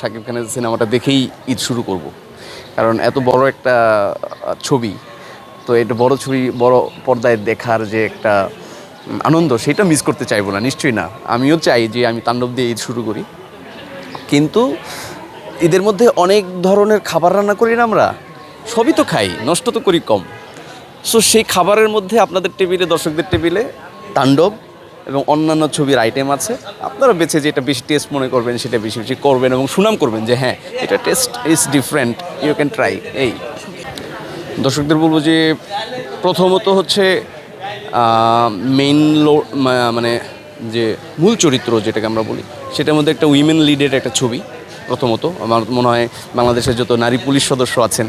শাকিব খানের সিনেমাটা দেখেই ঈদ শুরু করব। কারণ এত বড় একটা ছবি, তো এটা বড় ছবি, বড় পর্দায় দেখার যে একটা আনন্দ, সেটা মিস করতে চাইব না, নিশ্চয়ই না। আমিও চাই যে আমি তাণ্ডব দিয়ে ঈদ শুরু করি। কিন্তু ঈদের মধ্যে অনেক ধরনের খাবার রান্না করি না আমরা? সবই তো খাই, নষ্ট তো করি কম। সো সেই খাবারের মধ্যে আপনাদের টেবিলে, দর্শকদের টেবিলে তাণ্ডব এবং অন্যান্য ছবির আইটেম আছে। আপনারা বেছে যেটা বেশি টেস্ট মনে করবেন, সেটা বেশি বেশি করবেন এবং সুনাম করবেন যে হ্যাঁ এটা test is different you can try এই। দর্শকদের বলব যে প্রথমত হচ্ছে মেইন লো মানে যে মূল চরিত্র যেটাকে আমরা বলি, সেটার মধ্যে একটা উইমেন লিডের একটা ছবি, প্রথমত। আমার মনে হয় বাংলাদেশের যত নারী পুলিশ সদস্য আছেন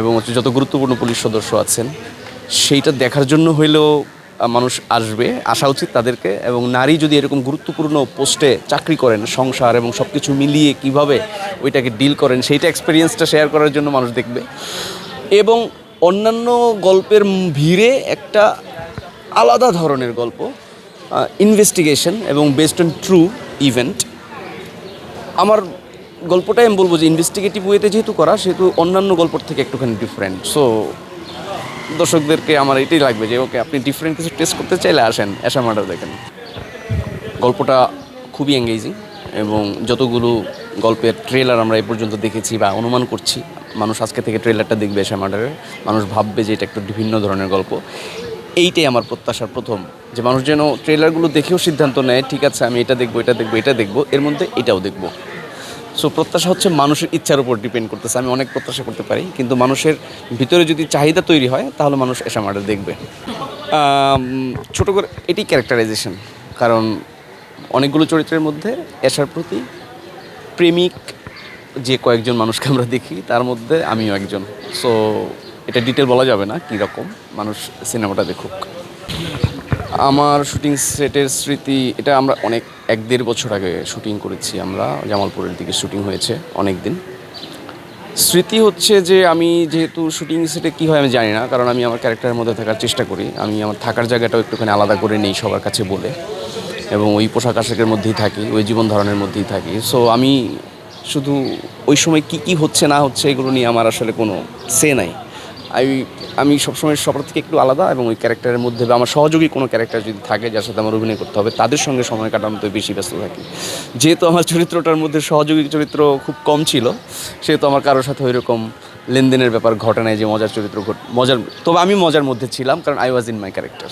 এবং হচ্ছে যত গুরুত্বপূর্ণ পুলিশ সদস্য আছেন, সেইটা দেখার জন্য হইলেও মানুষ আসবে, আসা উচিত তাদেরকে এবং নারী যদি এরকম গুরুত্বপূর্ণ পোস্টে চাকরি করেন, সংসার এবং সব কিছু মিলিয়ে কীভাবে ওইটাকে ডিল করেন, সেইটা এক্সপিরিয়েন্সটা শেয়ার করার জন্য মানুষ দেখবে। এবং অন্যান্য গল্পের ভিড়ে একটা আলাদা ধরনের গল্প ইনভেস্টিগেশন এবং বেসড অন ট্রু ইভেন্ট আমার গল্পটাই আমি বলব যে ইনভেস্টিগেটিভ ওয়েতে যেহেতু করা, সেহেতু অন্যান্য গল্পর থেকে একটুখানি ডিফারেন্ট সো দর্শকদেরকে আমার এটাই লাগবে যে, ওকে, আপনি ডিফারেন্ট কিছু টেস্ট করতে চাইলে আসেন এসা মার্ডার দেখেন। গল্পটা খুবই এঙ্গেজিং এবং যতগুলো গল্পের ট্রেলার আমরা এ পর্যন্ত দেখেছি বা অনুমান করছি, মানুষ আজকে থেকে ট্রেলারটা দেখবে এসা মার্ডারের মানুষ ভাববে যে এটা একটু বিভিন্ন ধরনের গল্প। এইটাই আমার প্রত্যাশার প্রথম, যে মানুষ যেন ট্রেলারগুলো দেখেও সিদ্ধান্ত নেয়, ঠিক আছে, আমি এটা দেখব এটা দেখব এটা দেখব। এর মধ্যে এটাও দেখব। সো প্রত্যাশা হচ্ছে মানুষের ইচ্ছার উপর ডিপেন্ড করতেছে। আমি অনেক প্রত্যাশা করতে পারি, কিন্তু মানুষের ভিতরে যদি চাহিদা তৈরি হয়, তাহলে মানুষ এসা মার্ডার দেখবে। ছোট করে এটি ক্যারেক্টারাইজেশন কারণ অনেকগুলো চরিত্রের মধ্যে এশার প্রতি প্রেমিক যে কয়েকজন মানুষকে আমরা দেখি, তার মধ্যে আমিও একজন। সো এটা ডিটেল বলা যাবে না কী রকম মানুষ সিনেমাটা দেখুক। আমার শুটিং সেটের স্মৃতি, এটা আমরা অনেক, এক দেড় বছর আগে শুটিং করেছি আমরা, জামালপুরের দিকে শুটিং হয়েছে অনেক দিন স্মৃতি হচ্ছে যে আমি যেহেতু শুটিং সেটে কী হয় আমি জানি না, কারণ আমি আমার ক্যারেক্টারের মধ্যে থাকার চেষ্টা করি। আমি আমার থাকার জায়গাটাও একটুখানি আলাদা করে নেই সবার কাছে বলে। এবং ওই পোশাক আশাকের মধ্যেই থাকি, ওই জীবন ধারণের মধ্যেই থাকি। সো আমি শুধু ওই সময় কি কি হচ্ছে না হচ্ছে এগুলো নিয়ে আমার আসলে কোনো সে নাই। আমি আমি সবসময় সবার থেকে একটু আলাদা এবং ওই ক্যারেক্টারের মধ্যে বা আমার সহযোগী কোনো ক্যারেক্টার যদি থাকে যার সাথে আমার অভিনয় করতে হবে, তাদের সঙ্গে সময় কাটানোতে বেশি ব্যস্ত থাকি। যেহেতু আমার চরিত্রটার মধ্যে সহযোগী চরিত্র খুব কম ছিল, সেহেতু আমার কারোর সাথে ওই রকম লেনদেনের ব্যাপার ঘটে নাই যে মজার চরিত্র মজার, তবে আমি মজার মধ্যে ছিলাম কারণ I was in my character